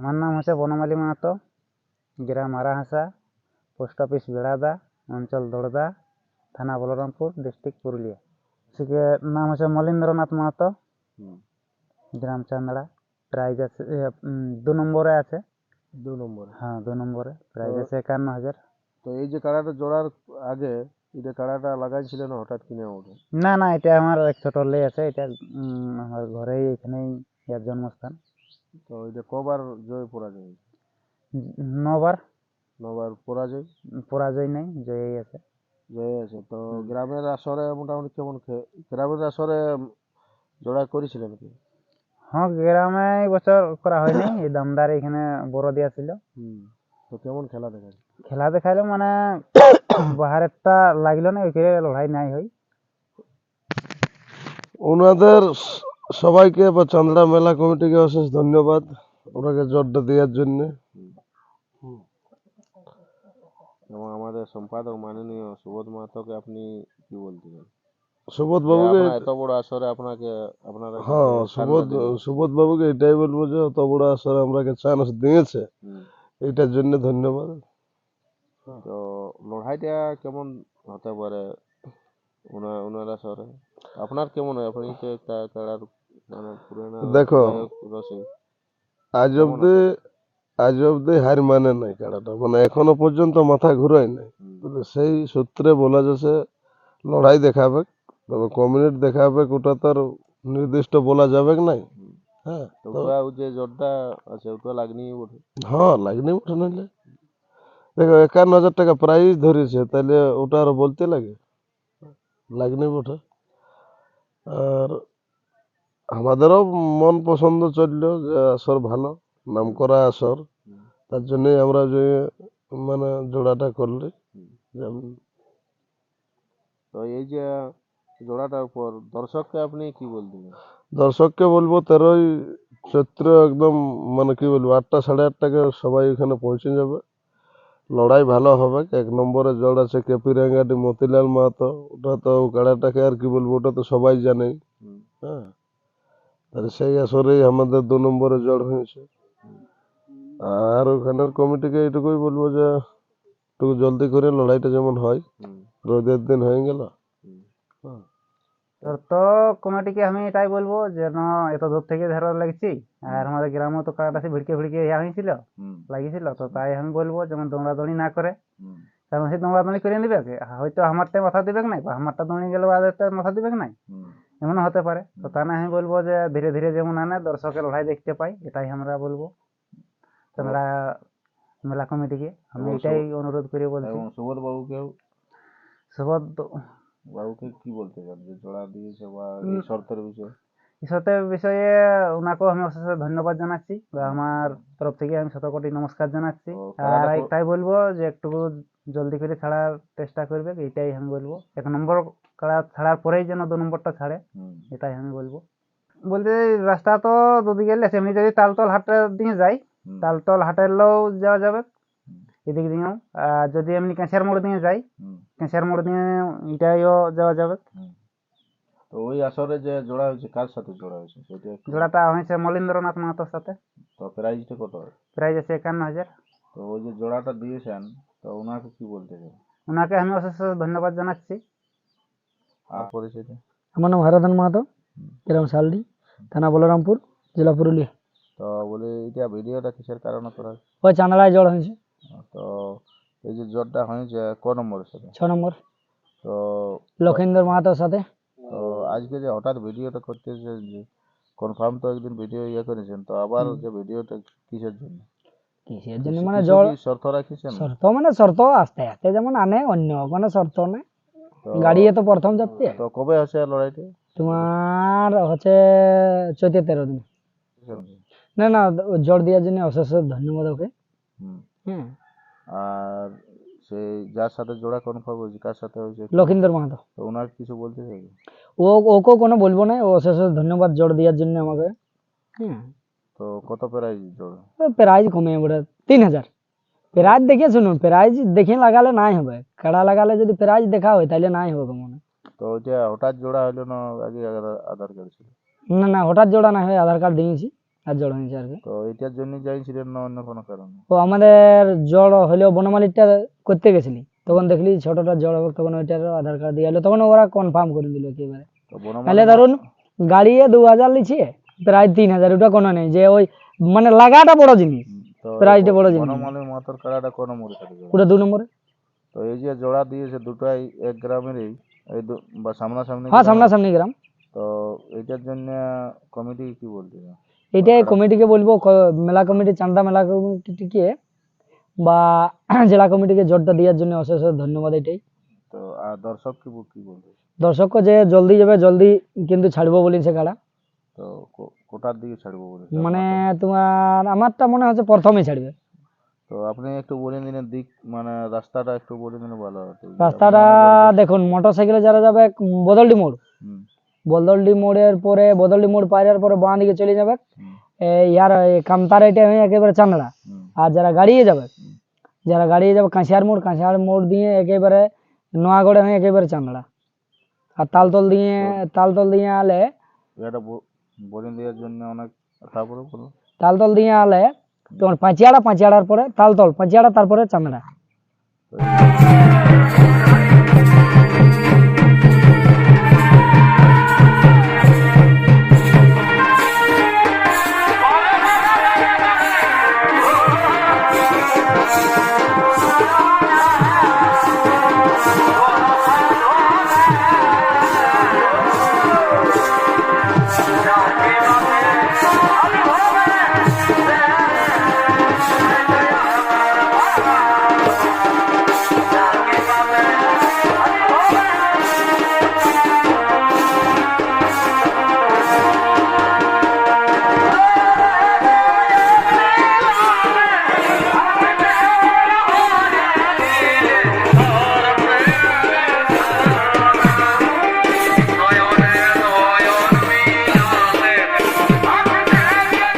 আমার নাম হচ্ছে বনমালী মাহাতো। গ্রাম আরাহাসা পোস্ট অফিস বেড়াদা অঞ্চল দড়দা থানা বলরামপুর ডিস্ট্রিক্ট পুরুলিয়া। শিখে নাম হচ্ছে মলীন্দ্রনাথ মাহাতো। গ্রাম চান্দড়া। প্রাইজ আছে দু নম্বরে আছে। দু নম্বরে। হ্যাঁ দু নম্বরে। প্রাইজ আছে একান্ন হাজার। তো এই যে কাড়াটা জোড়ার আগে এটা কাড়াটা লাগাইছিল না হঠাৎ কিনে ওঠে না না এটা আমার এক ছোট লে আছে এটা আমার ঘরেই এখানেই এর জন্মস্থান। তো এটা কবার জয় পরাজয়? হয়েছে? নবার। নবার পরাজয়? পরাজয় নেই জয়ই আছে। জয় আছে। তো গ্রামের আসরে মোটামুটি কেমন খে- গ্রামের আসরে জোড়া করেছিলেন কি? হ্যাঁ গ্রামে এই বছর করা হয়নি। এই দামদার এখানে বড় দিয়া ছিল। হুম তো কেমন খেলা দেখা খেলা দেখাইলো মানে বাহারেরটা লাগল না ওইখানে লড়াই নাই হয়। ওনাদের সবাইকে বা চান্দড়া মেলা কমিটিকে অশেষ ধন্যবাদ ওনাকে জোরটা দেওয়ার জন্য। এবং আমাদের সম্পাদক মাননীয় সুবোধ মাহাতোকে আপনি কি বলছিলেন? সুবোধ বাবুকে এত বড় আসরে আপনাকে আপনারা হ্যাঁ সুবোধ। সুবোধ বাবুকে এটাই বলব যে অত বড় আসরে আমরাকে চান্স দিয়েছে এটার জন্য ধন্যবাদ। তো লড়াইটা কেমন হতে পারে ওনার ওনার আসরে? আপনার কেমন হয়? আপনি তো একটা দেখো। আজ অব্দি আজ অব্দি হার মানে নাই খেলাটা। মানে এখনও পর্যন্ত মাথা ঘুরাই নাই। সেই সূত্রে বলা যাচ্ছে লড়াই দেখাবে তবে কমিউনিট দেখাবে ওটা তো আর নির্দিষ্ট বলা যাবে নাই। হ্যাঁ ওটা যে জোরটা আছে ওটা লাগনি বটে। হ্যাঁ লাগনি উঠে নিলে দেখো একান্ন হাজার টাকা প্রাইজ ধরেছে তাহলে ওটা আর বলতে লাগে? লাগনি ওঠে আর আমাদেরও মন পছন্দ চলল যে আসর ভালো নাম করা আসর। তার জন্যই আমরা যে মানে জোড়াটা করলি তো এই যে জোড়াটার উপর দর্শককে আপনি কি বলছিলেন দর্শককে বলব তেরোই চৈত্র একদম মানে কি বলব আটটা সাড়ে আটটাকে সবাই এখানে পৌঁছে যাবে। লড়াই ভালো হবে এক নম্বরে জড় আছে কেপি রেঙ্গাটি মতিলাল মাহাতো ওটা তো গাড়াটাকে আর কি বলব ওটা তো সবাই জানেই। হ্যাঁ। তাহলে সেই আসরেই আমাদের দু নম্বরে জড় হয়েছে। আর ওখানের কমিটিকে এইটুকুই বলব যে একটু জলদি করে লড়াইটা যেমন হয় রোদের দিন হয়ে গেল। হুম। তো কমিটিকে আমি এটাই বলব যেন এত দূর থেকে ধরো লাগছি আর আমাদের গ্রামে তো কারাটা ভিড়কে ভিড়কে ইয়া হয়েছিল লাগিয়েছিল তো তাই আমি বলব যেমন দৌড়াদৌড়ি না করে কারণ সে দৌড়াদৌড়ি করে নিবে হয়তো আমারটাই মাথা দিবে নাই বা আমারটা দৌড়ে গেলে ওদেরটা মাথা দিবে নাই। এমনও হতে পারে। তো তা না আমি বলব যে ধীরে ধীরে যেমন আনে দর্শকের লড়াই দেখতে পাই এটাই আমরা বলব। তোমরা মেলা কমিটিকে আমি এটাই অনুরোধ করে বলছি। এবং সুবোধ বাবুকেও সুবোধ বাবুকে কি বলতে চান? যে জোড়া দিয়েছে বা এই শর্তের বিষয়ে? ঈশ্বরের বিষয়ে ওনাকেও আমি অশেষ ধন্যবাদ জানাচ্ছি। বা আমার তরফ থেকে আমি শত কোটি নমস্কার জানাচ্ছি। আর একটাই বলব যে একটু জলদি করে ছাড়ার চেষ্টা করবে এইটাই আমি বলব। এক নম্বর ছাড়ার পরেই যেন দু নম্বরটা ছাড়ে এটাই আমি বলব। বলতে রাস্তা তো দুদিকে গেলে এমনি যদি তালতল হাটের দিকে যাই। তালতল হাটেরলেও যাওয়া যাবে। এদিক দিয়েও আর যদি এমনি কেঁচার মোড় দিয়ে যাই। কেঁচার মোড় দিয়ে এটাইও যাওয়া যাবে। তো ওই আসরে যে জোড়া হয়েছে কার সাথে জোড়া হয়েছে? সেটা জোড়াটা হয়েছে মলীন্দ্রনাথ মাহাতোর সাথে। তো প্রাইজটা কত প্রাইজ আছে একান্ন হাজার। তো ওই যে জোড়াটা দিয়েছেন তো ওনাকে কি বলতে চান? ওনাকে আমি অশেষ ধন্যবাদ জানাচ্ছি। আমার নাম হারাধন মাহাতো গ্রাম শালডি থানা বলরামপুর জেলা পুরুলিয়া। তো বলে এটা ভিডিওটা কিসের কারণে করা ওই চাঁদড়ায় জড় হয়েছে। তো এই যে জোরটা হয়েছে ক নম্বরের সাথে? ছ নম্বর। তো লক্ষিন্দর মাহাতোর সাথে। তো আজকে যে হঠাৎ ভিডিওটা করতেছে যে কনফার্ম তো একদিন ভিডিও ইয়ে করেছেন তো আবার যে ভিডিওটা কিসের জন্য? কিসের জন্য? মানে কি শর্ত রাখিছেন? শর্ত মানে শর্ত আস্তে আস্তে যেমন আনে অন্য কোনো শর্ত নেই তো গাড়ি তো প্রথম যাচ্ছে তো কবে হচ্ছে লড়াইটা? তোমার হচ্ছে চৈতের তেরো দিন। না না জোর দেওয়ার জন্য অশেষ ধন্যবাদ ওকে। হ্যাঁ আর সেই যার সাথে জোড়া কনফার্ম হয়েছে? কার সাথে হয়েছে? লক্ষিন্দর মাহাতো। তো ওনার কিছু বলতে চাই ও ওকেও কোনো বলব না ও অশেষ ধন্যবাদ জোর দেওয়ার জন্য আমাকে। হ্যাঁ তো কত প্রাইজ জোড়া? প্রাইজ কমে বলে তিন হাজার। প্রাইজ দেখে শুনুন প্রাইজ দেখে লাগালে নাই হবে। কাড়া লাগালে যদি প্রাইজ দেখা হয় তাহলে নাই হবে মনে তো ওইটা হঠাৎ জোড়া হইল না আগে আধার কার্ড ছিল? না না হঠাৎ জোড়া না হয় আধার কার্ড দিয়েছি আর জড় হয়েছে আর কি। তো এটার জন্য চাইছিলেন না অন্য কোনো কারণে? ও আমাদের জড় হলেও বনমালিকটা করতে গেছিলি। তখন দেখলি ছোটটা জড় হবে তখন ওইটার আধার কার্ড দিয়ে এলো তখন ওরা কনফার্ম করে দিল একেবারে তো তাহলে ধরুন গাড়িয়ে দু হাজার লিছে প্রায় তিন হাজার ওটা কোনো নেই। যে ওই মানে লাগাটা বড় জিনিস। তো প্রাইসটা বড় জিনিস। বনমালী মাতার কাড়াটা কোন নম্বরে থাকে ওটা দু নম্বরে? তো এই যে জোড়া দিয়েছে দুটাই এক গ্রামেরই এই দু- বা সামনাসামনি হ্যাঁ গ্রাম। সামনাসামনি গ্রাম। তো এইটার জন্য কমিটি কি বলছে এইটাই কমিটিকে বলব মেলা কমিটি চান্দা মেলা কমিটিকে বা জেলা কমিটিকে জোরটা দেওয়ার জন্য অশেষ ধন্যবাদ এটাই। তো আর দর্শক কি বল- কি বলবে? দর্শককে যে জলদি যাবে জলদি কিন্তু ছাড়বো বলেছে কাড়া তো কোটার দিকে ছাড়বো বলে। মানে তোমার আমারটা মনে হচ্ছে প্রথমেই ছাড়বে। তো আপনি একটু বলে দিলেন দিক মানে রাস্তাটা একটু বলে দিলে ভালো হতো রাস্তাটা দেখুন মোটর সাইকেলে যারা যাবে বদলডি মোড়। বদলডি মোড়ের পরে বদলডি মোড় পাড়ার পরে বাঁ দিকে চলে যাবে। ইয়ার এই কামতার এটা হয়ে একেবারে চান্দড়া আর যারা গাড়িয়ে যাবে যারা গাড়িয়ে যাবে কাঁচিয়ার মোড় কাঁচিয়ার মোড় দিয়ে একেবারে নোয়াগড়ে হয়ে একেবারে চান্দড়া আর তালতল দিয়ে তালতল দিয়ে আলে এটা ব- দেওয়ার জন্য অনেক তারপরে বলো। তালতল দিয়ে আলে তোমার পাঁচিয়াড়া পাঁচিয়াড়ার পরে তালতল পাঁচিয়াড়া তারপরে তো